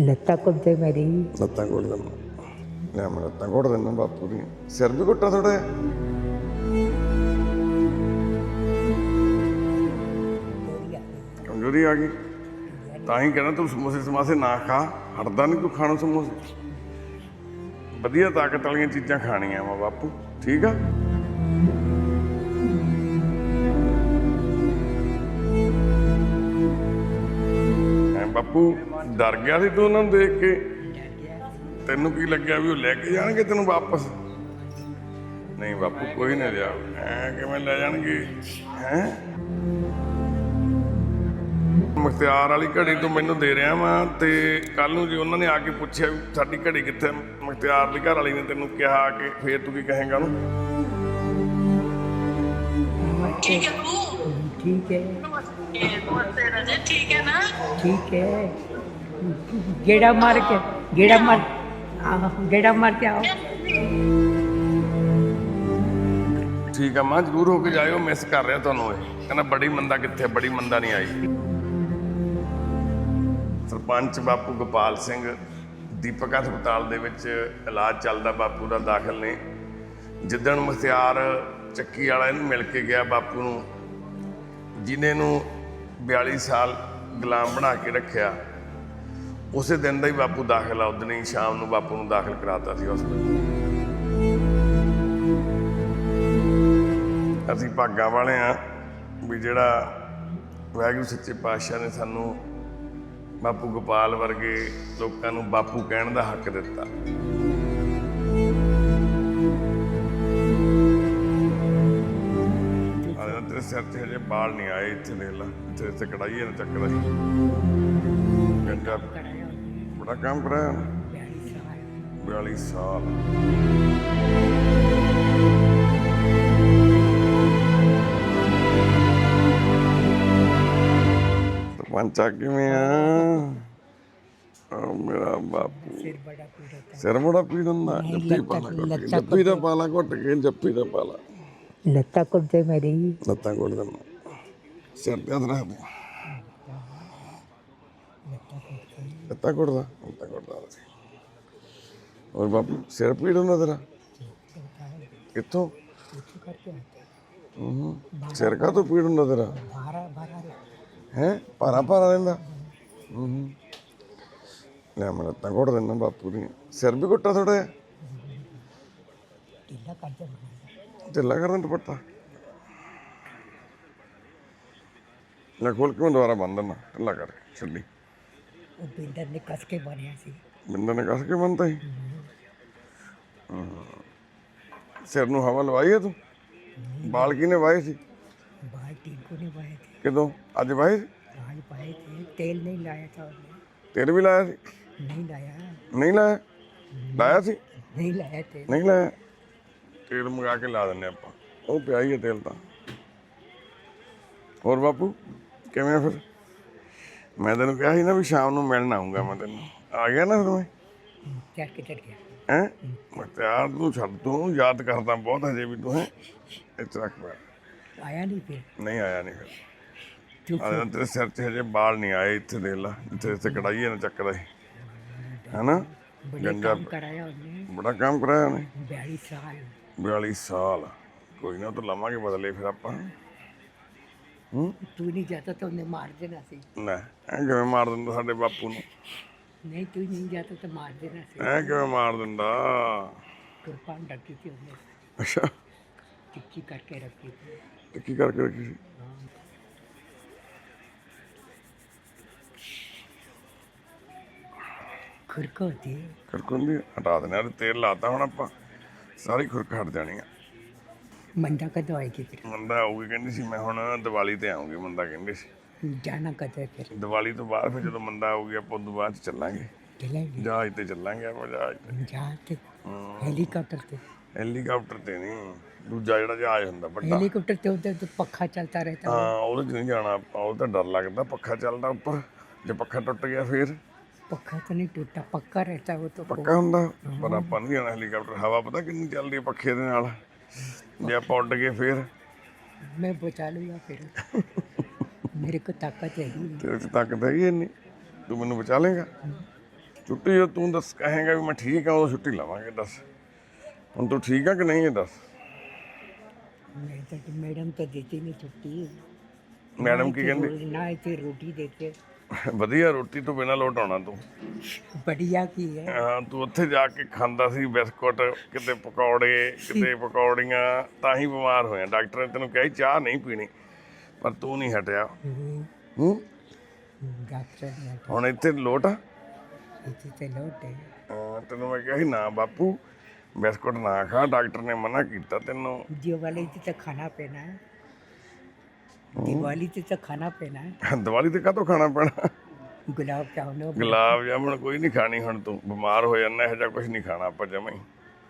ਲੱਤਾਂ ਮੇਰੀ ਲੱਤਾਂ ਘੁੱਟ ਦਿੰਦਾ ਲੈ ਮੈਂ ਲੱਤਾਂ ਘੁੱਟ ਦਿੰਦਾ ਬਾਪੂ ਦੀ ਸਿਰ ਵੀ ਘੁੱਟਾ ਥੋੜਾ ਕਮਜ਼ੋਰੀ ਆ ਗਈ ਤਾਂ ਹੀ ਕਹਿੰਦਾ ਤੂੰ ਸਮੋਸੇ ਸਮਾਸੇ ਨਾ ਖਾ ਹਟਦਾ ਨਹੀਂ ਤੂੰ ਖਾਣਾ ਸਮੋਸੇ ਵਧੀਆ ਤਾਕਤ ਵਾਲੀਆਂ ਚੀਜ਼ਾਂ ਖਾਣੀਆਂ ਵਾ ਬਾਪੂ ਠੀਕ ਆ ਬਾਪੂ ਡਰ ਗਿਆ ਸੀ ਤੂੰ ਉਹਨਾਂ ਨੂੰ ਦੇਖ ਕੇ? ਤੈਨੂੰ ਕੀ ਲੱਗਿਆ ਵੀ ਉਹ ਲੈ ਕੇ ਜਾਣਗੇ ਤੈਨੂੰ ਵਾਪਸ? ਨਹੀਂ ਬਾਪੂ ਕੋਈ ਨਹੀਂ ਲਿਆ ਐ ਕਿਵੇਂ ਲੈ ਜਾਣਗੇ? ਹੈ? ਮੁਖਤਿਆਰ ਵਾਲੀ ਘੜੀ ਤੂੰ ਮੈਨੂੰ ਦੇ ਰਿਹਾ ਵਾ ਤੇ ਕੱਲ ਨੂੰ ਜੇ ਉਹਨਾਂ ਨੇ ਆ ਕੇ ਪੁੱਛਿਆ ਵੀ ਸਾਡੀ ਘੜੀ ਕਿੱਥੇ ਮੁਖਤਿਆਰ ਦੀ ਘਰ ਵਾਲੀ ਨੇ ਤੈਨੂੰ ਕਿਹਾ ਕਿ ਫੇਰ ਤੂੰ ਕੀ ਕਹੇਗਾ ਉਹਨੂੰ? ਠੀਕ ਹੈ। ਤੂੰ ਠੀਕ ਹੈ। ठीक है ना ਠੀਕ ਹੈ ਗੇੜਾ ਮਾਰ ਕੇ ਗੇੜਾ ਮਾਰ ਆਹ ਗੇੜਾ ਮਾਰ ਕੇ ਆਓ ਠੀਕ ਆ ਮਾਂ ਜ਼ਰੂਰ ਹੋ ਕੇ ਜਾਇਓ ਮਿਸ ਕਰ ਰਿਹਾ ਤੁਹਾਨੂੰ ਇਹ ਕਹਿੰਦਾ ਬੜੀ ਮੰਦਾ ਕਿੱਥੇ ਆ? ਬੜੀ ਮੰਦਾ ਨਹੀਂ ਆਈ ਸਰਪੰਚ ਬਾਪੂ ਗੋਪਾਲ ਸਿੰਘ ਦੀਪਕ ਹਸਪਤਾਲ ਦੇ ਵਿੱਚ ਇਲਾਜ ਚੱਲਦਾ ਬਾਪੂ ਦਾ ਦਾਖਲ ਨੇ ਜਿੱਦਣ ਮੁਖਤਿਆਰ ਚੱਕੀ ਵਾਲਾ ਇਹਨੂੰ ਮਿਲ ਕੇ ਗਿਆ ਬਾਪੂ ਨੂੰ ਜਿਨੇ ਨੂੰ 42 ਸਾਲ ਗੁਲਾਮ ਬਣਾ ਕੇ ਰੱਖਿਆ। ਉਸੇ ਦਿਨ ਦਾ ਹੀ ਬਾਪੂ ਦਾਖਲ ਆ ਉਦਣ ਹੀ ਸ਼ਾਮ ਨੂੰ ਬਾਪੂ ਨੂੰ ਦਾਖਲ ਕਰਾਤਾ ਸੀ ਹਸਪਤਾਲ ਅਸੀਂ ਭਾਗਾਂ ਵਾਲੇ ਆ ਵੀ ਜਿਹੜਾ ਵਾਹਿਗੁਰੂ ਸੱਚੇ ਪਾਤਸ਼ਾਹ ਨੇ ਸਾਨੂੰ ਬਾਪੂ ਗੋਪਾਲ ਵਰਗੇ ਲੋਕਾਂ ਨੂੰ ਬਾਪੂ ਕਹਿਣ ਦਾ ਹੱਕ ਦਿੱਤਾ। ਤੇਰੇ ਸਿਰ ਤੇ ਹਜੇ ਬਾਲ ਨਹੀਂ ਆਏ ਇੱਥੇ ਦੇਖ ਲਾ ਇੱਥੇ ਇੱਥੇ ਕੜਾਈ ਨਾ ਚੱਕਦਾ ਘੰਟਾ ਬੜਾ ਕੰਮ ਕਰਾਇਆ ਉਹਨੇ। 42 ਸਾਲ। ਸਰਪੰਚਾ ਕਿਵੇਂ ਆ? ਆ ਮੇਰਾ ਬਾਪੂ। ਸਿਰ ਬੜਾ ਪੀੜਾ ਸਿਰ ਬੜਾ ਪੀੜ ਹੁੰਦਾ। ਜੱਫੀ ਪਾਲਾ ਘੁੱਟ ਕੇ ਜੱਫੀ ਦਾ ਪਾਲਾ ਘੁੱਟ ਕੇ ਜੱਫੀ ਦਾ ਪਾਲਾ। ਲੱਤਾਂ ਕੁੱਤੇ ਮੇਰੀ ਲੱਤਾਂ ਘੁੱਟ ਦਿੰਦਾ ਸਿਰ ਤੇ ਹੱਥ ਰੱਖ ਦੇ ਲੱਤਾਂ ਘੁੱਟਦਾ ਲੱਤਾਂ ਘੁੱਟਦਾ ਸੀ ਹੋਰ ਬਾਪੂ ਸਿਰ ਪੀੜ ਹੁੰਦਾ ਤੇਰਾ ਕਿੱਥੋਂ ਹੂੰ ਸਿਰ ਕਾ ਢਿੱਲਾ ਕਰਨ ਦੁਪੱਟਾ ਨਾ ਖੋਲ ਕੇ ਦੁਬਾਰਾ ਬੰਨ ਦੇਣਾ ਢਿੱਲਾ ਕਰ ਛੱਲੀ ਉਹ ਬਿੰਦਰ ਨੇ ਕੱਸ ਕੇ ਬਣਿਆ ਸੀ ਬਿੰਦਰ ਨੇ ਕੱਸ ਕੇ ਬੰਨਤਾ ਸੀ ਸਿਰ ਨੂੰ ਹਵਾ ਲਵਾਈ ਹੈ ਤੂੰ ਬਾਲ ਕਿਨੇ ਵਾਏ ਸੀ ਬਾਲ ਟਿੰਕੂ ਨੇ ਵਾਏ ਸੀ ਕਦੋਂ ਅੱਜ ਵਾਏ ਅੱਜ ਵਾਏ ਸੀ ਤੇਲ ਨਹੀਂ ਲਾਇਆ ਥਾ ਉਹਨੇ ਤੇਲ ਵੀ ਲਾਇਆ ਸੀ ਨਹੀਂ ਲਾਇਆ ਨਹੀਂ ਲਾਇਆ ਲਾਇਆ ਸੀ ਨਹੀਂ ਲਾਇਆ ਤੇਲ ਨਹੀਂ ਲਾਇਆ ਤੇਲ ਮੰਗਾ ਕੇ ਲਾ ਦਿੰਨੇ ਆਪਾਂ। ਉਹ ਪਿਆ ਹੀ ਹੈ ਤੇਲ ਤਾਂ। ਹੋਰ ਬਾਪੂ ਕਿਵੇਂ ਫਿਰ? ਮੈਂ ਤੈਨੂੰ ਕਿਹਾ ਸੀ ਨਾ ਵੀ ਸ਼ਾਮ ਨੂੰ ਮਿਲਣ ਆਉਂਗਾ ਮੈਂ ਤੈਨੂੰ। ਆ ਗਿਆ ਨਾ ਫਿਰ ਮੈਂ? ਚੱਕ ਕੇ ਚੱਕ ਗਿਆ ਹੈ? ਮੈਂ ਤਿਆਰ ਤੂੰ ਛੱਡ ਤੂੰ ਯਾਦ ਕਰਦਾ ਬਹੁਤ ਹਜੇ ਵੀ ਤੂੰ ਹੈ? ਇੱਥੇ ਰੱਖ ਮੈਂ ਆਇਆ ਨਹੀਂ ਫਿਰ? ਨਹੀਂ ਆਇਆ ਨਹੀਂ ਫਿਰ। ਆਇਆ ਤੇਰੇ ਸਿਰ ਤੇ ਹਜੇ ਬਾਲ ਨਹੀਂ ਆਏ ਇੱਥੇ ਦੇ ਲਾ ਇੱਥੇ ਇੱਥੇ ਕੜਾਈ ਨਾ ਚੱਕਦਾ ਹੈ ਹੈਨਾ? ਬੜਾ ਕੰਮ ਕਰਾਇਆ ਉਹਨੇ। ਬੜਾ ਕੰਮ ਕਰਾਇਆ ਉਹਨੇ। 42 ਸਾਲ 42 ਸਾਲ। ਕੋਈ ਨਾ ਉਹ ਤਾਂ ਲਾਵਾਂਗੇ ਬਦਲੇ ਫਿਰ ਆਪਾਂ। ਹੂੰ? ਤੂੰ ਨਹੀਂ ਜਾਤਾ ਤਾਂ ਉਹਨੇ ਮਾਰ ਦੇਣਾ ਸੀ। ਨਾ ਐਂ ਕਿਵੇਂ ਮਾਰ ਦਿੰਦਾ ਸਾਡੇ ਬਾਪੂ ਨੂੰ? ਨਹੀਂ ਤੂੰ ਨਹੀਂ ਜਾਤਾ ਤਾਂ ਮਾਰ ਦੇਣਾ ਸੀ। ਐਂ ਕਿਵੇਂ ਮਾਰ ਦਿੰਦਾ? ਕਿਰਪਾਨ ਡੱਕੀ ਸੀ ਉਹਨੇ। ਅੱਛਾ। ਟਿੱਕੀ ਕਰਕੇ ਰੱਖੀ ਸੀ। ਟਿੱਕੀ ਕਰਕੇ ਰੱਖੀ ਸੀ? ਖੁਰਕੋ ਦੀ ਖੜਕੁੰਦੀ ਹਟਾ ਦੇਣਾ ਤੇਲ ਲਾਤਾ ਹੁਣ ਆਪਾਂ। ਸਾਰੀ ਖੁਰਕ ਹਟ ਜਾਣੀ ਆ। ਮੰਦਾ ਕਦੋਂ ਆਏਗੀ ਫਿਰ? ਮੰਦਾ ਆਊਗੀ ਕਹਿੰਦੀ ਸੀ ਮੈਂ ਹੁਣ ਦੀਵਾਲੀ ਤੇ ਆਉਂਗੀ ਮੰਦਾ ਕਹਿੰਦੀ ਸੀ। ਜਾਣਾ ਕਦੋਂ ਹੈ ਫਿਰ? ਦੀਵਾਲੀ ਤੋਂ ਬਾਅਦ ਫਿਰ ਜਦੋਂ ਮੰਦਾ ਆਊਗੀ ਆਪਾਂ ਉਦੋਂ ਬਾਅਦ 'ਚ ਚੱਲਾਂਗੇ। ਚੱਲਾਂਗੇ? ਜਹਾਜ਼ ਤੇ ਚੱਲਾਂਗੇ ਆਪਾਂ ਜਹਾਜ਼ ਤੇ। ਜਹਾਜ਼ ਤੇ? ਹੈਲੀਕਾਪਟਰ ਤੇ? ਹੈਲੀਕਾਪਟਰ ਤੇ ਨਹੀਂ ਦੂਜਾ ਜਿਹੜਾ ਜਹਾਜ਼ ਹੁੰਦਾ ਵੱਡਾ। ਹੈਲੀਕਾਪਟਰ ਤੇ ਉੱਤੇ ਪੱਖਾ ਚੱਲਦਾ ਰਹਿੰਦਾ। ਹਾਂ ਉਹਦੇ ਨਹੀਂ ਜਾਣਾ ਉਹ ਤਾਂ ਡਰ ਲੱਗਦਾ ਪੱਖਾ ਚੱਲਦਾ ਉੱਪਰ। ਜੇ ਪੱਖਾ ਟੁੱਟ ਗਿਆ ਫਿਰ? ਪੱਖਾ ਤਾਂ ਨਹੀਂ ਟੁੱਟਾ ਪੱਕਾ ਰਹਤਾ ਉਹ ਤਾਂ ਪੱਕਾ ਹੁੰਦਾ ਪਰ ਆਪਾਂ ਨੂੰ ਜਾਣਾ ਹੈਲੀਕਾਪਟਰ ਹਵਾ ਪਤਾ ਕਿੰਨੀ ਚੱਲਦੀ ਹੈ ਪੱਖੇ ਦੇ ਨਾਲ। ਜੇ ਆਪਾਂ ਉੱਡ ਗਏ ਫੇਰ। ਮੈਂ ਬਚਾ ਲੂਗਾ ਫਿਰ। ਮੇਰੇ ਕੋ ਤਾਕਤ ਹੈ ਤੇਰੇ ਕੋਲ ਤਾਕਤ ਹੈ ਹੀ ਨਹੀਂ ਤੂੰ ਮੈਨੂੰ ਬਚਾ ਲੇਗਾ ਛੁੱਟੀ ਹੋ ਤੂੰ ਦੱਸ ਕਹੇਗਾ ਵੀ ਮੈਂ ਠੀਕ ਹਾਂ ਉਹ ਛੁੱਟੀ ਲਵਾਂਗੇ ਦੱਸ। ਹੁਣ ਤੂੰ ਠੀਕ ਆ ਕਿ ਨਹੀਂ ਇਹ ਦੱਸ। ਨਹੀਂ ਤਾਂ ਮੈਡਮ ਤਾਂ ਦਿੱਤੀ ਨਹੀਂ ਛੁੱਟੀ। ਮੈਡਮ ਕੀ ਕਹਿੰਦੀ? ਨਾ ਇੱਥੇ ਰੋਟੀ ਦੇ ਕੇ। ਵਧੀਆ ਰੋਟੀ ਤੋਂ ਬਿਨਾ ਲੋਟ ਆਉਣਾ ਤੂੰ। ਬੜੀਆ ਕੀ ਹੈ। ਹਾਂ ਤੂੰ ਉੱਥੇ ਜਾ ਕੇ ਖਾਂਦਾ ਸੀ ਬਿਸਕੁਟ ਕਿਤੇ ਪਕੌੜੇ ਕਿਤੇ ਪਕੌੜੀਆਂ ਤਾਂ ਹੀ ਬਿਮਾਰ ਹੋਇਆ। ਡਾਕਟਰ ਨੇ ਤੈਨੂੰ ਕਿਹਾ ਚਾਹ ਨਹੀਂ ਪੀਣੀ ਪਰ ਤੂੰ ਨਹੀਂ ਹਟਿਆ। ਹੂੰ। ਡਾਕਟਰ ਹੁਣ ਇੱਥੇ ਲੋਟ ਆ? ਇੱਥੇ ਤੇ ਲੋਟ ਹੈ। ਹਾਂ, ਤੈਨੂੰ ਮੈਂ ਕਿਹਾ ਸੀ ਨਾ ਬਾਪੂ ਬਿਸਕੁਟ ਨਾ ਖਾ। ਡਾਕਟਰ ਨੇ ਮਨਾ ਕੀਤਾ ਤੈਨੂੰ। ਜਿਉ ਵਾਲੇ ਖਾਣਾ ਪੈਣਾ। ਹੈ ਦੀਵਾਲੀ ਤੇ ਤਾਂ ਖਾਣਾ ਪੈਣਾ ਹੈ। ਦੀਵਾਲੀ ਤੇ ਕਾਹਤੋਂ ਖਾਣਾ ਪੈਣਾ? ਗੁਲਾਬ ਚਾਵਲ ਗੁਲਾਬ ਜਾਮਣ ਕੋਈ ਨਹੀਂ ਖਾਣੀ ਹੁਣ ਤੂੰ। ਬਿਮਾਰ ਹੋ ਜਾਂਦਾ ਇਹੋ ਜਿਹਾ ਕੁਝ ਨਹੀਂ ਖਾਣਾ ਆਪਾਂ ਜਮਾਂ ਹੀ।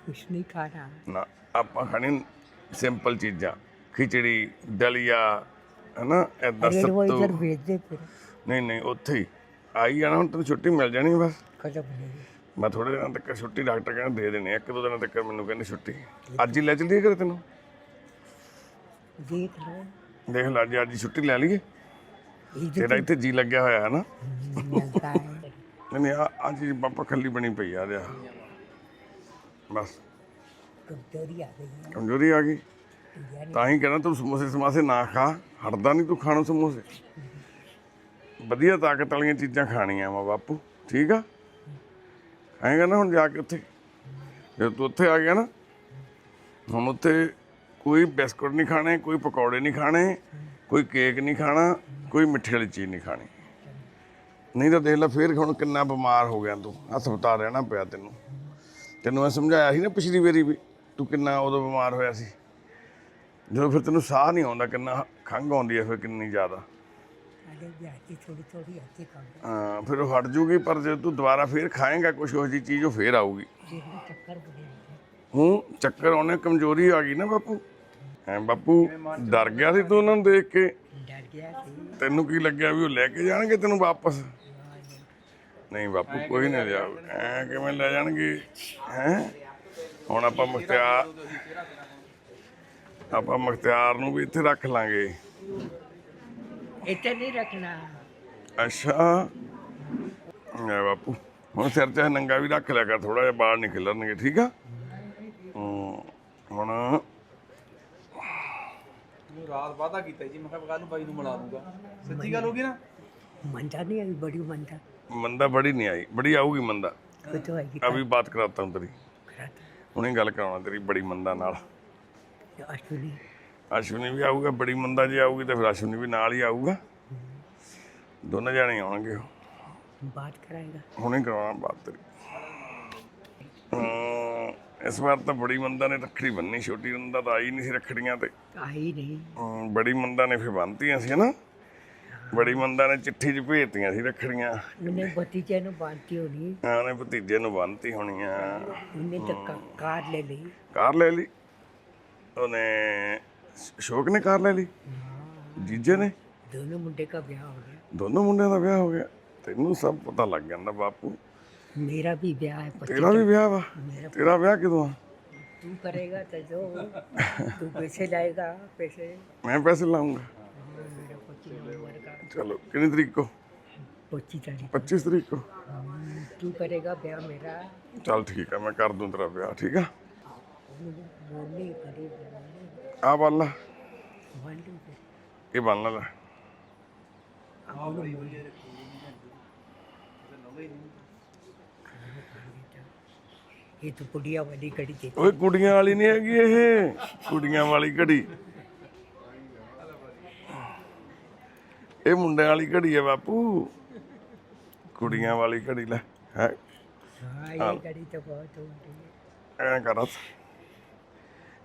ਕੁਛ ਨਹੀਂ ਖਾਣਾ। ਨਾ ਆਪਾਂ ਖਾਣੀ ਸਿੰਪਲ ਚੀਜ਼ਾਂ। ਖਿਚੜੀ ਦਲੀਆ ਹਨਾ ਐਦਾਂ ਅਰੇ ਉਹ ਇਧਰ ਸੱਤੂ ਵੇਚਦੇ ਫਿਰ। ਨਹੀਂ ਨਹੀਂ ਉੱਥੇ ਹੀ। ਆਈ ਜਾਣਾ ਹੁਣ ਤੈਨੂੰ ਛੁੱਟੀ ਮਿਲ ਜਾਣੀ ਬਸ। ਖਤਮ ਹੋ ਮੈਂ ਥੋੜੇ ਦਿਨਾਂ ਤੱਕ ਛੁੱਟੀ ਡਾਕਟਰ ਕਹਿੰਦੇ ਦੇ ਦੇਣੀ ਇੱਕ ਦੋ ਦਿਨਾਂ ਤੱਕ ਮੈਨੂੰ ਕਹਿੰਦੇ ਛੁੱਟੀ। ਅੱਜ ਹੀ ਲੈ ਚੱਲੀਏ ਘਰੇ ਤੈਨੂੰ? ਦੇਖ ਲਓ। ਦੇਖ ਲੈ ਜੀ ਅੱਜ ਛੁੱਟੀ ਲੈ ਲਈਏ। ਤੇਰਾ ਇੱਥੇ ਜੀ ਲੱਗਿਆ ਹੋਇਆ ਹੈ ਨਾ। ਨਹੀਂ ਨਹੀਂ ਆ ਚੀਜ਼ ਪਾਪਾ ਖੱਲੀ ਬਣੀ ਪਈ ਆ ਰਿਆ ਬਸ। ਕਮਜ਼ੋਰੀ ਆ ਗਈ ਤਾਂ ਹੀ ਕਹਿੰਦਾ ਤੂੰ ਸਮੋਸੇ ਸਮਾਸੇ ਨਾ ਖਾ। ਹਟਦਾ ਨਹੀਂ ਤੂੰ ਖਾਣੋ ਸਮੋਸੇ। ਵਧੀਆ ਤਾਕਤ ਵਾਲੀਆਂ ਚੀਜ਼ਾਂ ਖਾਣੀਆਂ ਵਾ ਬਾਪੂ। ਠੀਕ ਆ? ਐਂ ਕਹਿੰਦਾ ਹੁਣ ਜਾ ਕੇ ਉੱਥੇ। ਜੇ ਤੂੰ ਉੱਥੇ ਆ ਗਿਆ ਨਾ ਹੁਣ ਉੱਥੇ ਕੋਈ ਬਿਸਕੁਟ ਨਹੀਂ ਖਾਣੇ ਕੋਈ ਪਕੌੜੇ ਨਹੀਂ ਖਾਣੇ ਕੋਈ ਕੇਕ ਨਹੀਂ ਖਾਣਾ ਕੋਈ ਮਿੱਠੀ ਵਾਲੀ ਚੀਜ਼ ਨਹੀਂ ਖਾਣੀ। ਨਹੀਂ ਤਾਂ ਦੇਖ ਲੈ ਫੇਰ ਹੁਣ ਕਿੰਨਾ ਬਿਮਾਰ ਹੋ ਗਿਆ ਤੂੰ। ਹਸਪਤਾਲ ਰਹਿਣਾ ਪਿਆ ਤੈਨੂੰ। ਤੈਨੂੰ ਮੈਂ ਸਮਝਾਇਆ ਸੀ ਨਾ ਪਿਛਲੀ ਵਾਰੀ ਵੀ ਤੂੰ ਕਿੰਨਾ ਉਦੋਂ ਬਿਮਾਰ ਹੋਇਆ ਸੀ। ਜਦੋਂ ਫਿਰ ਤੈਨੂੰ ਸਾਹ ਨਹੀਂ ਆਉਂਦਾ ਕਿੰਨਾ ਖੰਘ ਆਉਂਦੀ ਹੈ ਫਿਰ ਕਿੰਨੀ ਜ਼ਿਆਦਾ। ਫਿਰ ਉਹ ਹਟ ਜੂਗੀ ਪਰ ਜੇ ਤੂੰ ਦੁਬਾਰਾ ਫੇਰ ਖਾਏਗਾ ਕੁਝ ਉਹ ਜੀ ਚੀਜ਼ ਉਹ ਫੇਰ ਆਊਗੀ। ਹੂੰ ਚੱਕਰ ਆਉਣੇ ਕਮਜ਼ੋਰੀ ਆ ਗਈ ਨਾ ਬਾਪੂ। ਹੈ ਬਾਪੂ ਡਰ ਗਿਆ ਸੀ ਤੂੰ ਉਹਨਾਂ ਨੂੰ ਦੇਖ ਕੇ? ਡਰ ਗਿਆ ਸੀ। ਤੈਨੂੰ ਕੀ ਲੱਗਿਆ ਵੀ ਉਹ ਲੈ ਕੇ ਜਾਣਗੇ ਤੈਨੂੰ ਵਾਪਸ? ਨਹੀਂ ਬਾਪੂ ਕੋਈ ਨਹੀਂ ਲਿਆ। ਐ ਕਿਵੇਂ ਲੈ ਜਾਣਗੇ? ਹੈ? ਹੁਣ ਆਪਾਂ ਮੁਖਤਿਆਰ ਆਪਾਂ ਮੁਖਤਿਆਰ ਨੂੰ ਵੀ ਇੱਥੇ ਰੱਖ ਲਾਂਗੇ। ਇੱਥੇ ਨਹੀਂ ਰੱਖਣਾ। ਅੱਛਾ। ਲੈ ਬਾਪੂ ਹੁਣ ਸਿਰ ਤੇ ਨੰਗਾ ਵੀ ਰੱਖ ਲਿਆ ਕਰ ਥੋੜਾ ਜਿਹਾ ਬਾਹਰ ਨਹੀਂ ਖਿਲਰਨਗੇ ਠੀਕ ਆ? ਹੁਣ ਰਾਤ ਵਾਦਾ ਕੀਤਾ ਜੀ ਮੈਂ ਕਿਹਾ ਕੱਲ ਨੂੰ ਬਾਈ ਨੂੰ ਮਿਲਾ ਦੂੰਗਾ। ਸੱਚੀ ਗੱਲ ਹੋ ਗਈ ਨਾ? ਮੰਦਾ ਨਹੀਂ ਆਈ ਬੜੀ ਮੰਦਾ ਮੰਦਾ ਬੜੀ ਨਹੀਂ ਆਈ ਬੜੀ ਆਊਗੀ ਮੰਦਾ। ਕੋਈ ਆਏਗੀ ਅਭੀ ਬਾਤ ਕਰਾਤਾ ਹੂੰ। ਤੇਰੀ ਹੁਣੇ ਗੱਲ ਕਰਾਉਣਾ ਤੇਰੀ ਬੜੀ ਮੰਦਾ ਨਾਲ। ਅਸ਼ਵਨੀ? ਅਸ਼ਵਨੀ ਵੀ ਆਊਗਾ ਬੜੀ ਮੰਦਾ ਜੇ ਆਊਗੀ ਤਾਂ ਫਿਰ ਅਸ਼ਵਨੀ ਵੀ ਨਾਲ ਹੀ ਆਊਗਾ। ਦੋਨੇ ਜਾਣੇ ਆਉਣਗੇ ਬਾਤ ਕਰਾਏਗਾ। ਹੁਣੇ ਕਰਾਉਣਾ ਬਾਤ ਤੇਰੀ। ਇਸ ਵਾਰ ਤਾਂ ਬੜੀ ਮੰਦਾ ਨੇ ਰੱਖੜੀ ਬੰਨੀ ਛੋਟੀ ਰੰਦਾ ਤਾਂ ਆਈ ਨਹੀਂ ਸੀ ਰੱਖੜੀਆਂ ਤੇ। ਆਈ ਨਹੀਂ। ਬੜੀ ਮੰਦਾ ਨੇ ਫਿਰ ਬੰਨਤੀਆਂ ਸੀ ਨਾ ਬੜੀ ਮੰਦਾ ਨੇ ਚਿੱਠੀ 'ਚ ਭੇਜਤੀਆਂ ਸੀ ਰੱਖੜੀਆਂ। ਉਹਨੇ ਭਤੀਜੇ ਨੂੰ ਬੰਨਤੀ ਹੋਣੀ। ਆਹ ਉਹਨੇ ਭਤੀਜੇ ਨੂੰ ਬੰਨਤੀ ਹੋਣੀਆਂ ਉਹਨੇ ਤਾਂ ਕਾਰ ਲੈ ਲਈ। ਕਾਰ ਲੈ ਲਈ? ਉਹਨੇ ਸ਼ੋਕ ਨੇ ਕਾਰ ਲੈ ਲਈ? ਜੀਜੇ ਨੇ? ਦੋਨੋਂ ਮੁੰਡੇ ਦਾ ਵਿਆਹ ਹੋ ਗਿਆ। ਦੋਨੋਂ ਮੁੰਡਿਆਂ ਦਾ ਵਿਆਹ ਹੋ ਗਿਆ। ਤੈਨੂੰ ਸਭ ਪਤਾ ਲੱਗ ਜਾਂਦਾ ਬਾਪੂ। मेरा भी ब्याह है तेरा भी ब्याह वा मेरा तेरा ब्याह किधर है तू करेगा तो जो तू पैसे लाएगा पैसे। मैं पैसे लाऊँगा। चलो कितनी तारीख को? पच्चीस तारीख। पच्चीस तारीख को। हम्म, तू करेगा ब्याह मेरा। चल ठीक है मैं कर दूँ तेरा ब्याह ठीक है? आ बाला ला ये बन ला। ਕੁੜੀਆਂ ਵਾਲੀ ਨਹੀਂ ਹੈਗੀ ਇਹ। ਕੁੜੀਆਂ ਵਾਲੀ ਘੜੀ। ਇਹ ਮੁੰਡਿਆਂ ਵਾਲੀ ਘੜੀ ਹੈ ਬਾਪੂ। ਕੁੜੀਆਂ ਵਾਲੀ ਘੜੀ ਲੈ। ਹੈ? ਹਾਂ ਇਹ ਕੜੀ ਤਾਂ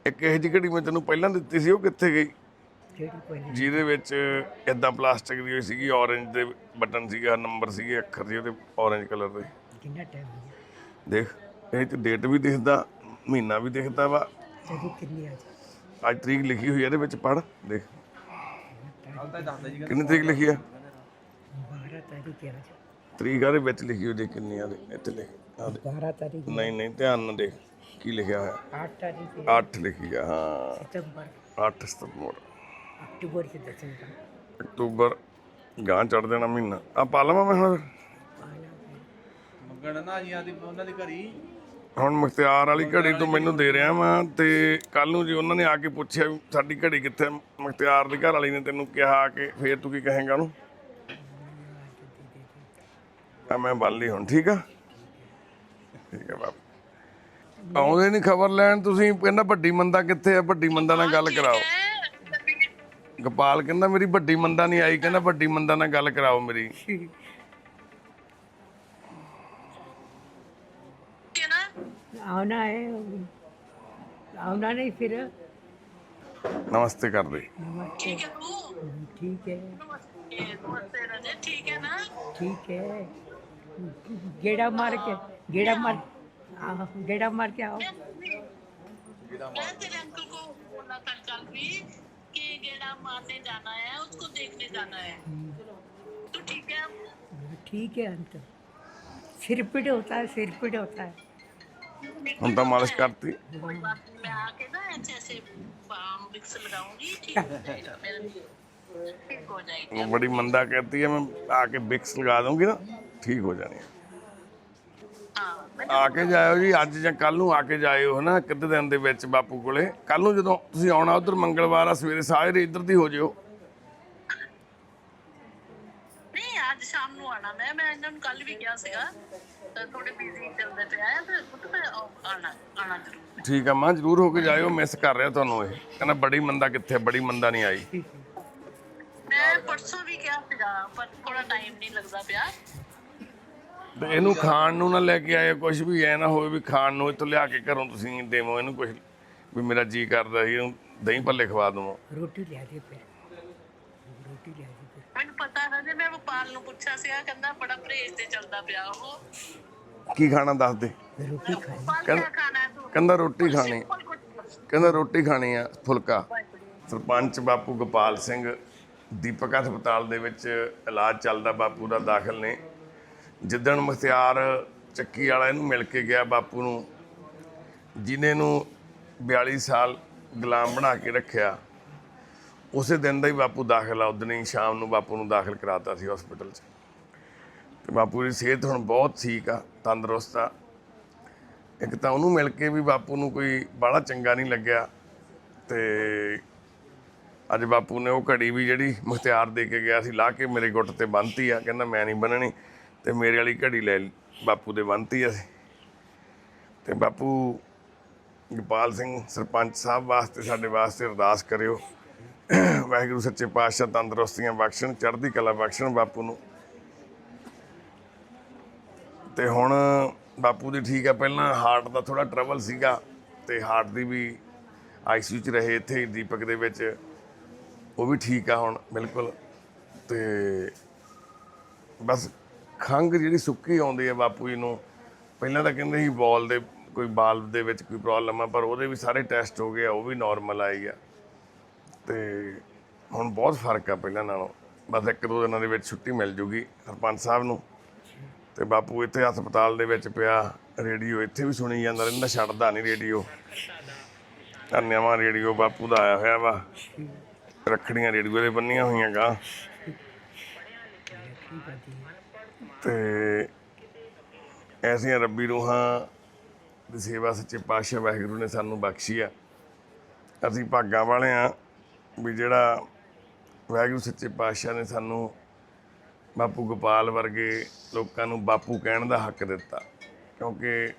ਇੱਕ ਇਹ ਜਿਹੀ ਘੜੀ ਮੈਂ ਤੈਨੂੰ ਪਹਿਲਾਂ ਦਿੱਤੀ ਸੀ ਉਹ ਕਿੱਥੇ ਗਈ? ਜਿਹਦੇ ਵਿੱਚ ਇਦਾਂ ਪਲਾਸਟਿਕ ਦੀ ਹੋਈ ਸੀਗੀ orange ਦੇ ਬਟਨ ਸੀਗਾ ਨੰਬਰ ਸੀਗੇ ਅੱਖਰ ਸੀ ਉਹਦੇ orange ਕਲਰ ਦੇ। ਕਿੰਨਾ ਟਾਈਮ ਹੋ ਗਿਆ? ਦੇਖ ਇਹ ਚ ਡੇਟ ਵੀ ਦਿਖਦਾ ਮਹੀਨਾ ਵੀ ਦਿਖਦਾ ਵਾ। ਅੱਜ ਤਰੀਕ ਲਿਖੀ ਹੋਈ ਇਹਦੇ ਵਿੱਚ ਪੜ ਦੇਖ। ਕਿੰਨੀ ਤਰੀਕ ਲਿਖੀ ਆ? 12 ਤਾਰੀਖ ਆ ਤਰੀਕ ਵਿੱਚ ਲਿਖੀ ਹੋਈ ਦੇਖ ਕਿੰਨੀ ਆ ਦੇ ਇੱਥੇ ਲਿਖ ਨਹੀਂ ਨਹੀਂ ਧਿਆਨ ਨਾਲ ਦੇਖ ਕੀ ਲਿਖਿਆ ਹੋਇਆ। 8 ਤਾਰੀਖ 8 ਲਿਖੀ ਆ ਹਾਂ। ਸਤੰਬਰ। 8 ਸਤੰਬਰ। ਅਕਤੂਬਰ ਦੇ ਦਸਵੇਂ ਅਕਤੂਬਰ ਗਾਂ ਚੜ ਦੇਣਾ ਮਹੀਨਾ। ਆ ਪਾ ਲਵਾਂ ਗਣਨਾ ਜੀਆਂ ਦੀ ਉਹਨਾਂ ਦੀ ਘਰੀ ਹੁਣ ਮੁਖਤਿਆਰ ਵਾਲੀ ਘੜੀ ਤੂੰ ਮੈਨੂੰ ਦੇ ਰਿਹਾ ਵਾਂ ਤੇ ਕੱਲ ਨੂੰ ਜੇ ਉਹਨਾਂ ਨੇ ਆ ਕੇ ਪੁੱਛਿਆ ਵੀ ਸਾਡੀ ਘੜੀ ਕਿੱਥੇ ਮੁਖਤਿਆਰ ਦੀ ਘਰ ਵਾਲੀ ਨੇ ਤੈਨੂੰ ਕਿਹਾ ਕਿ ਫੇਰ ਤੂੰ ਕੀ ਕਹੇਂਗਾ ਉਹਨੂੰ? ਆ ਮੈਂ ਬੰਨ ਲਈ ਹੁਣ ਠੀਕ ਆ? ਠੀਕ ਆ ਬਾਪ। ਆਉਂਦੇ ਨਹੀਂ ਖਬਰ ਲੈਣ ਤੁਸੀਂ ਕਹਿੰਦਾ ਵੱਡੀ ਮੰਦਾ ਕਿੱਥੇ ਆ? ਵੱਡੀ ਮੰਦਾ ਨਾਲ ਗੱਲ ਕਰਾਓ। ਗੋਪਾਲ ਕਹਿੰਦਾ ਮੇਰੀ ਵੱਡੀ ਮੰਦਾ ਨਹੀਂ ਆਈ ਕਹਿੰਦਾ ਵੱਡੀ ਮੰਦਾ ਨਾਲ ਗੱਲ ਕਰਾਓ ਮੇਰੀ। आना है आना नहीं फिर नमस्ते कर रही ठीक है ठीक है ठीक है गेड़ा मार के गेड़ा मार गेड़ा मार के आओ मैं तेरे अंकल को बोला था कल भी कि गेड़ा मारने जाना है उसको देखने जाना है तो ठीक है ठीक है अंकल सिरपीट होता है सिरपीट होता है ਹੁਣ ਤਾਂ ਮਾਲਿਸ਼ ਕਰਤੀ कोई बात नहीं मैं आके ना ऐसे ऐसे बाम विक्स लगाऊंगी ठीक हो जाएगा मेरा ठीक हो जाएगी वो बड़ी मंदा कहती है मैं आके बिक्स लगा दूंगी ना ठीक हो जानी है हाँ मैं ਆ ਕੇ ਜਾਇਓ ਜੀ ਅੱਜ ਜਾਂ ਕੱਲ ਨੂੰ ਆ ਕੇ ਜਾਇਓ ਹਨਾ ਕਿੱਦੇ ਦਿਨ ਦੇ ਵਿੱਚ ਬਾਪੂ ਕੋਲੇ ਕੱਲ ਨੂੰ ਜਦੋਂ ਤੁਸੀਂ ਆਉਣਾ ਉਧਰ ਮੰਗਲਵਾਰ ਆ ਸਵੇਰੇ ਸਾਰੇ ਇੱਧਰ ਦੀ ਹੋ ਜਿਓ ਨਹੀਂ ਅੱਜ ਸ਼ਾਮ ਨੂੰ ਆਣਾ ਮੈਂ ਮੈਂ ਇਹਨਾਂ ਨੂੰ ਕੱਲ ਵੀ ਕਿਹਾ ਸੀਗਾ ਤਾਂ ਥੋੜੇ ਠੀਕ ਆ ਮਾਂ ਜ਼ਰੂਰ ਹੋ ਕੇ ਜਾਇਓ ਮਿਸ ਕਰ ਰਿਹਾ ਤੁਹਾਨੂੰ ਇਹ। ਕਹਿੰਦਾ ਬੜੀ ਮੰਦਾ ਕਿੱਥੇ ਬੜੀ ਮੰਦਾ ਨਹੀਂ ਆਈ। ਮੈਂ ਪਰਸੋਂ ਵੀ ਕਿਹਾ ਸੀਗਾ ਪਰ ਥੋੜਾ ਟਾਈਮ ਨਹੀਂ ਲੱਗਦਾ ਪਿਆ। ਤੇ ਇਹਨੂੰ ਖਾਣ ਨੂੰ ਨਾ ਲੈ ਕੇ ਆਇਓ ਕੁਝ ਵੀ ਐ ਨਾ ਹੋਵੇ ਵੀ ਖਾਣ ਨੂੰ ਇੱਥੋਂ ਲਿਆ ਕੇ ਘਰੋਂ ਤੁਸੀਂ ਦੇਵੋ ਇਹਨੂੰ ਕੁਝ ਵੀ ਮੇਰਾ ਜੀ ਕਰਦਾ ਸੀ, ਇਹਨੂੰ ਦਹੀਂ ਭੱਲੇ ਖਵਾ ਦਵੋ। ਰੋਟੀ ਲਿਆ ਦੇ ਫਿਰ। ਮੈਨੂੰ ਪਤਾ ਹੈ ਜੇ ਮੈਂ ਗੋਪਾਲ ਨੂੰ ਪੁੱਛਿਆ ਸੀਗਾ ਕਹਿੰਦਾ ਬੜਾ ਪਰਹੇਜ਼ ਤੇ ਚੱਲਦਾ ਪਿਆ ਉਹ। ਕੀ ਖਾਣਾ ਦੱਸ ਦੇ? ਰੋਟੀ ਖਾਣਾ। ਕਹਿੰਦਾ ਰੋਟੀ ਖਾਣੀ। ਕਹਿੰਦਾ ਰੋਟੀ ਖਾਣੀ ਆ ਫੁਲਕਾ। ਸਰਪੰਚ ਬਾਪੂ ਗੋਪਾਲ ਸਿੰਘ ਦੀਪਕ ਹਸਪਤਾਲ ਦੇ ਵਿੱਚ ਇਲਾਜ ਚੱਲਦਾ ਬਾਪੂ ਦਾ ਦਾਖਲ ਨੇ। ਜਿੱਦਣ ਮੁਖਤਿਆਰ ਚੱਕੀ ਵਾਲਾ ਇਹਨੂੰ ਮਿਲ ਕੇ ਗਿਆ ਬਾਪੂ ਨੂੰ ਜਿਨੇ ਨੂੰ 42 ਸਾਲ ਗੁਲਾਮ ਬਣਾ ਕੇ ਰੱਖਿਆ। ਉਸੇ ਦਿਨ ਦਾ ਹੀ ਬਾਪੂ ਦਾਖਲ ਆ, ਉਦਣ ਹੀ ਸ਼ਾਮ ਨੂੰ ਬਾਪੂ ਨੂੰ ਦਾਖਲ ਕਰਾਤਾ ਸੀ ਹਸਪੀਟਲ 'ਚ। ਤੇ ਬਾਪੂ ਦੀ ਸਿਹਤ ਹੁਣ ਬਹੁਤ ਠੀਕ ਆ, ਤੰਦਰੁਸਤ ਆ। ਇੱਕ ਤਾਂ ਉਹਨੂੰ ਮਿਲ ਕੇ ਵੀ ਬਾਪੂ ਨੂੰ ਕੋਈ ਬਾਹਲਾ ਚੰਗਾ ਨਹੀਂ ਲੱਗਿਆ ਤੇ ਅੱਜ ਬਾਪੂ ਨੇ ਉਹ ਘੜੀ ਵੀ ਜਿਹੜੀ ਮੁਖਤਿਆਰ ਦੇ ਕੇ ਗਿਆ ਸੀ, ਲਾ ਕੇ ਮੇਰੇ ਗੁੱਟ ਤੇ ਬੰਨਤੀ ਆ, ਕਹਿੰਦਾ ਮੈਂ ਨਹੀਂ ਬੰਨਣੀ ਤੇ ਮੇਰੇ ਵਾਲੀ ਘੜੀ ਲੈ ਬਾਪੂ ਦੇ ਬੰਨਤੀ ਅਸੀਂ। ਤੇ ਬਾਪੂ ਗੋਪਾਲ ਸਿੰਘ ਸਰਪੰਚ ਸਾਹਿਬ ਵਾਸਤੇ, ਸਾਡੇ ਵਾਸਤੇ ਅਰਦਾਸ ਕਰਿਓ। ਵਾਹਿਗੁਰੂ ਸੱਚੇ ਪਾਤਸ਼ਾਹ ਤੰਦਰੁਸਤੀਆਂ ਬਖਸ਼ਣ, ਚੜ੍ਹਦੀ ਕਲਾ ਬਖਸ਼ਣ ਬਾਪੂ ਨੂੰ। ਤੇ ਹੁਣ ਬਾਪੂ ਦੀ ਠੀਕ ਆ, ਪਹਿਲਾਂ ਹਾਰਟ ਦਾ ਥੋੜਾ ਟਰਬਲ ਸੀਗਾ ਤੇ ਹਾਰਟ ਦੀ ਵੀ ਆਈਸੀਯੂ ਚ ਰਹੇ ਇੱਥੇ ਦੀਪਕ ਦੇ ਵਿੱਚ। ਉਹ ਵੀ ਠੀਕ ਆ ਹੁਣ, ਬਿਲਕੁਲ। ਤੇ ਬਸ ਖੰਘ ਜਿਹੜੀ ਸੁੱਕੀ ਆਉਂਦੀ ਹੈ ਬਾਪੂ ਜੀ ਨੂੰ, ਪਹਿਲਾਂ ਤਾਂ ਕਹਿੰਦੇ ਸੀ ਬਾਲ ਦੇ ਕੋਈ ਬਾਲ ਦੇ ਵਿੱਚ ਕੋਈ ਪ੍ਰੋਬਲਮ ਆ, ਪਰ ਉਹਦੇ ਵੀ ਸਾਰੇ ਟੈਸਟ ਹੋ ਗਏ ਆ, ਉਹ ਵੀ ਨਾਰਮਲ ਆਈ ਆ। ਤੇ ਹੁਣ ਬਹੁਤ ਫ਼ਰਕ ਆ ਪਹਿਲਾਂ ਨਾਲੋਂ। ਬਸ ਇੱਕ ਦੋ ਦਿਨਾਂ ਦੇ ਵਿੱਚ ਛੁੱਟੀ ਮਿਲ ਜੂਗੀ ਸਰਪੰਚ ਸਾਹਿਬ ਨੂੰ। ਤੇ ਬਾਪੂ ਇੱਥੇ ਹਸਪਤਾਲ ਦੇ ਵਿੱਚ ਪਿਆ, ਰੇਡੀਓ ਇੱਥੇ ਵੀ ਸੁਣੀ ਜਾਂਦਾ ਰਹਿੰਦਾ, ਛੱਡਦਾ ਨਹੀਂ ਰੇਡੀਓ। ਆਹ ਨਵਾਂ ਰੇਡੀਓ ਬਾਪੂ ਦਾ ਆਇਆ ਹੋਇਆ ਵਾ। ਰੱਖੜੀਆਂ ਰੇਡੀਓ ਦੇ ਬੰਨੀਆਂ ਹੋਈਆਂ ਗਾ। ਤੇ ਐਸੀਆਂ ਰੱਬੀ ਰੂਹਾਂ ਦੀ ਸੇਵਾ ਸੱਚੇ ਪਾਤਸ਼ਾਹ ਵਾਹਿਗੁਰੂ ਨੇ ਸਾਨੂੰ ਬਖਸ਼ੀ ਆ। ਅਸੀਂ ਭਾਗਾਂ ਵਾਲੇ ਆ। ਵੀ ਜਿਹੜਾ ਵਾਹਿਗੁਰੂ ਸੱਚੇ ਪਾਤਸ਼ਾਹ ਨੇ ਸਾਨੂੰ ਬਾਪੂ ਗੋਪਾਲ ਵਰਗੇ ਲੋਕਾਂ ਨੂੰ ਬਾਪੂ ਕਹਿਣ ਦਾ ਹੱਕ ਦਿੱਤਾ ਕਿਉਂਕਿ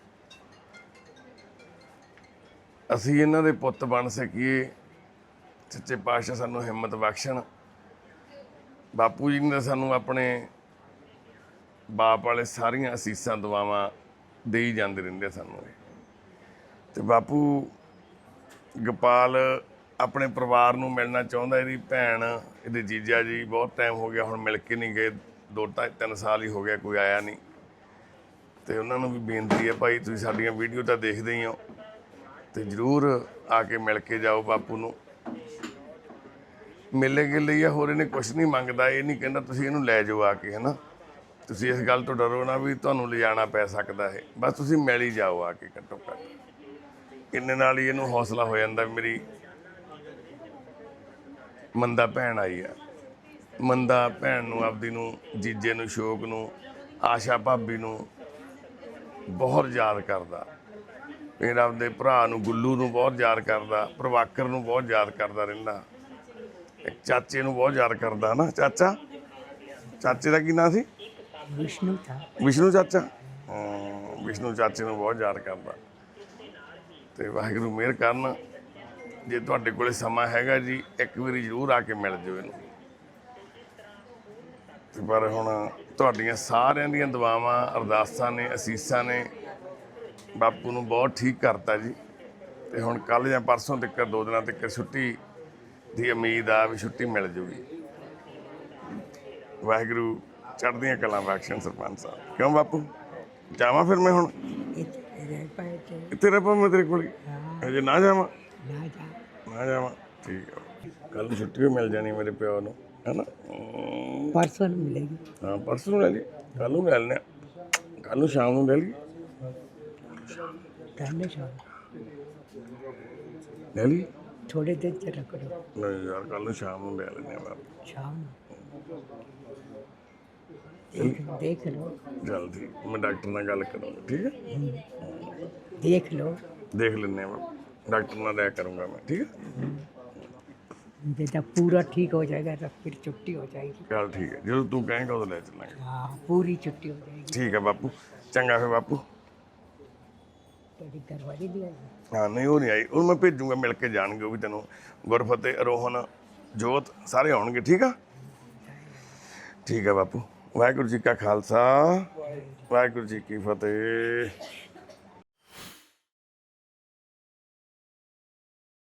ਅਸੀਂ ਇਹਨਾਂ ਦੇ ਪੁੱਤ ਬਣ ਸਕੀਏ, ਸੱਚੇ ਪਾਤਸ਼ਾਹ ਸਾਨੂੰ ਹਿੰਮਤ ਬਖਸ਼ਣ ਬਾਪੂ ਜੀ ਨੇ ਸਾਨੂੰ ਆਪਣੇ ਬਾਪ ਵਾਲੇ ਸਾਰੀਆਂ ਅਸੀਸਾਂ, ਦੁਆਵਾਂ ਦੇਈ ਜਾਂਦੇ ਰਹਿੰਦੇ ਸਾਨੂੰ ਇਹ। ਤੇ ਬਾਪੂ ਗੋਪਾਲ ਆਪਣੇ ਪਰਿਵਾਰ ਨੂੰ ਮਿਲਣਾ ਚਾਹੁੰਦਾ, ਇਹਦੀ ਭੈਣ, ਇਹਦੇ ਜੀਜਾ ਜੀ ਬਹੁਤ ਟਾਈਮ ਹੋ ਗਿਆ, ਹੁਣ ਮਿਲ ਕੇ ਨਹੀਂ ਗਏ, ਦੋ ਢਾਈ ਤਿੰਨ ਸਾਲ ਹੀ ਹੋ ਗਿਆ, ਕੋਈ ਆਇਆ ਨਹੀਂ। ਤੇ ਉਹਨਾਂ ਨੂੰ ਵੀ ਬੇਨਤੀ ਹੈ ਭਾਈ, ਤੁਸੀਂ ਸਾਡੀਆਂ ਵੀਡੀਓ ਤਾਂ ਦੇਖਦੇ ਹੀ ਹੋ, ਤੇ ਜਰੂਰ ਆ ਕੇ ਮਿਲ ਕੇ ਜਾਓ ਬਾਪੂ ਨੂੰ। ਮਿਲੇ ਕੇ ਲਈ ਹੋਰ ਇਹਨੇ ਕੁਝ ਨਹੀਂ ਮੰਗਦਾ, ਇਹ ਨਹੀਂ ਕਹਿੰਦਾ ਤੁਸੀਂ ਇਹਨੂੰ ਲੈ ਜਾਓ ਆ ਕੇ, ਹਨਾ। ਤੁਸੀਂ ਇਸ ਗੱਲ ਤੋਂ ਡਰੋ ਨਾ ਵੀ ਤੁਹਾਨੂੰ ਲਿਜਾਣਾ ਪੈ ਸਕਦਾ ਹੈ। ਬਸ ਤੁਸੀਂ ਮਿਲ ਹੀ ਜਾਓ ਆ ਕੇ ਘੱਟੋ ਘੱਟ। ਇੰਨੇ ਨਾਲ ਹੀ ਇਹਨੂੰ ਹੌਸਲਾ ਹੋ ਜਾਂਦਾ ਮੇਰੀ ਮੰਦਾ ਭੈਣ ਆਈ ਆ। ਮੰਦਾ ਭੈਣ ਨੂੰ ਆਪਦੀ ਨੂੰ ਜੀਜੇ ਨੂੰ ਸ਼ੋਕ ਨੂੰ ਆਸ਼ਾ ਭਾਬੀ ਨੂੰ ਬਹੁਤ ਯਾਦ ਕਰਦਾ। ਫਿਰ ਆਪਦੇ ਭਰਾ ਨੂੰ ਗੁੱਲੂ ਨੂੰ ਬਹੁਤ ਯਾਦ ਕਰਦਾ ਪ੍ਰਵਾਕਰ ਨੂੰ ਬਹੁਤ ਯਾਦ ਕਰਦਾ ਰਹਿੰਦਾ। ਇੱਕ ਚਾਚੇ ਨੂੰ ਬਹੁਤ ਯਾਦ ਕਰਦਾ ਨਾ ਚਾਚਾ? ਚਾਚੇ ਦਾ ਕੀ ਨਾਂ ਸੀ? ਵਿਸ਼ਨੂੰ ਦਾ ਵਿਸ਼ਨੂੰ ਚਾਚਾ? ਹਾਂ ਵਿਸ਼ਨੂੰ ਚਾਚੇ ਨੂੰ ਬਹੁਤ ਯਾਦ ਕਰਦਾ। ਤੇ ਵਾਹਿਗੁਰੂ ਮਿਹਰ ਕਰਨ। ਜੇ ਤੁਹਾਡੇ ਕੋਲੇ ਸਮਾਂ ਹੈਗਾ ਜੀ ਇੱਕ ਵਾਰੀ ਜ਼ਰੂਰ ਆ ਕੇ ਮਿਲ ਜਿਓ ਇਹਨੂੰ। ਪਰ ਹੁਣ ਤੁਹਾਡੀਆਂ ਸਾਰਿਆਂ ਦੀਆਂ ਦੁਆਵਾਂ ਅਰਦਾਸਾਂ ਨੇ ਅਸੀਸਾਂ ਨੇ ਬਾਪੂ ਨੂੰ ਬਹੁਤ ਠੀਕ ਕਰਤਾ ਜੀ। ਤੇ ਹੁਣ ਕੱਲ ਜਾਂ ਪਰਸੋਂ ਤੱਕ ਦੋ ਦਿਨਾਂ ਤੱਕ ਛੁੱਟੀ ਦੀ ਉਮੀਦ ਆ ਵੀ ਛੁੱਟੀ ਮਿਲ ਜੂਗੀ। ਵਾਹਿਗੁਰੂ ਚੜ੍ਹਦੀਆਂ ਕਲਾਂ ਵੈਕਸ਼ਨ ਸਰਪੰਚ ਸਾਹਿਬ। ਕਿਉਂ ਬਾਪੂ? ਜਾਵਾਂ ਫਿਰ ਮੈਂ ਹੁਣ? ਇੱਥੇ ਰਹਿ ਪਾਇਆ ਤੇਰੇ ਕੋਲ? ਹਜੇ ਨਾ ਜਾਵਾਂ? ਨਾ ਜਾ। ਮੈਂ ਜਾਵਾਂ। ਠੀਕ ਆ। ਕੱਲ ਨੂੰ ਛੁੱਟੀ ਵੀ ਮਿਲ ਜਾਣੀ ਮੇਰੇ ਪਿਓ ਨੂੰ ਹੈਨਾ? ਹਮ, ਪਰਸੋਂ ਨੂੰ ਮਿਲੇਗੀ। ਹਾਂ ਪਰਸੋਂ ਨੂੰ ਲੈ ਲਈ ਕੱਲ ਨੂੰ ਲੈ ਲੈਣੇ ਕੱਲ ਨੂੰ ਸ਼ਾਮ ਨੂੰ ਲੈ ਲਈ। ਕਰਨੇ ਸ਼ਾਮ ਲੈ ਲਈ? ਥੋੜੇ ਦਿਨ ਚ ਰੱਖ ਲਓ। ਨਹੀਂ ਯਾਰ ਕੱਲ ਨੂੰ ਸ਼ਾਮ ਨੂੰ ਲੈ ਲੈਣੇ ਆ ਸ਼ਾਮ ਨੂੰ। ਦੇਖ ਦੇਖ ਲਓ। ਜਲਦੀ ਮੈਂ ਡਾਕਟਰ ਨਾਲ ਗੱਲ ਕਰਾਂਗਾ ਠੀਕ ਹੈ ਦੇਖ ਲਓ। ਦੇਖ ਲੈਣੇ ਆ ਬਾਬਾ ਡਾਕਟਰ ਨਾਲ ਲੈ ਕਰੂੰਗਾ ਮੈਂ ਠੀਕ ਹੈ जब पूरा ठीक हो जाएगा तो फिर छुट्टी हो जाएगी ਚੱਲ ਠੀਕ ਹੈ ਜਦੋਂ ਤੂੰ ਕਹੇਂਗਾ ਉਦੋਂ ਲੈ ਚੱਲਾਂਗੇ हाँ पूरी छुट्टी हो जाएगी ਠੀਕ ਹੈ ਬਾਪੂ ਚੰਗਾ ਫਿਰ ਬਾਪੂ तेरी घरवाली भी आएगी ਹਾਂ ਨਹੀਂ ਉਹ ਨਹੀਂ ਆਈ ਉਹ ਮੈਂ ਭੇਜੂਗਾ ਮਿਲ ਕੇ ਜਾਣਗੇ ਉਹ ਵੀ ਤੈਨੂੰ ਗੁਰਫਤਿਹ ਰੋਹਨ ਜੋਤ ਸਾਰੇ ਆਉਣਗੇ ਠੀਕ ਆ ਠੀਕ ਆ ਬਾਪੂ ਵਾਹਿਗੁਰੂ ਜੀ ਕਾ ਖਾਲਸਾ ਵਾਹਿਗੁਰੂ ਜੀ ਕੀ ਫਤਿਹ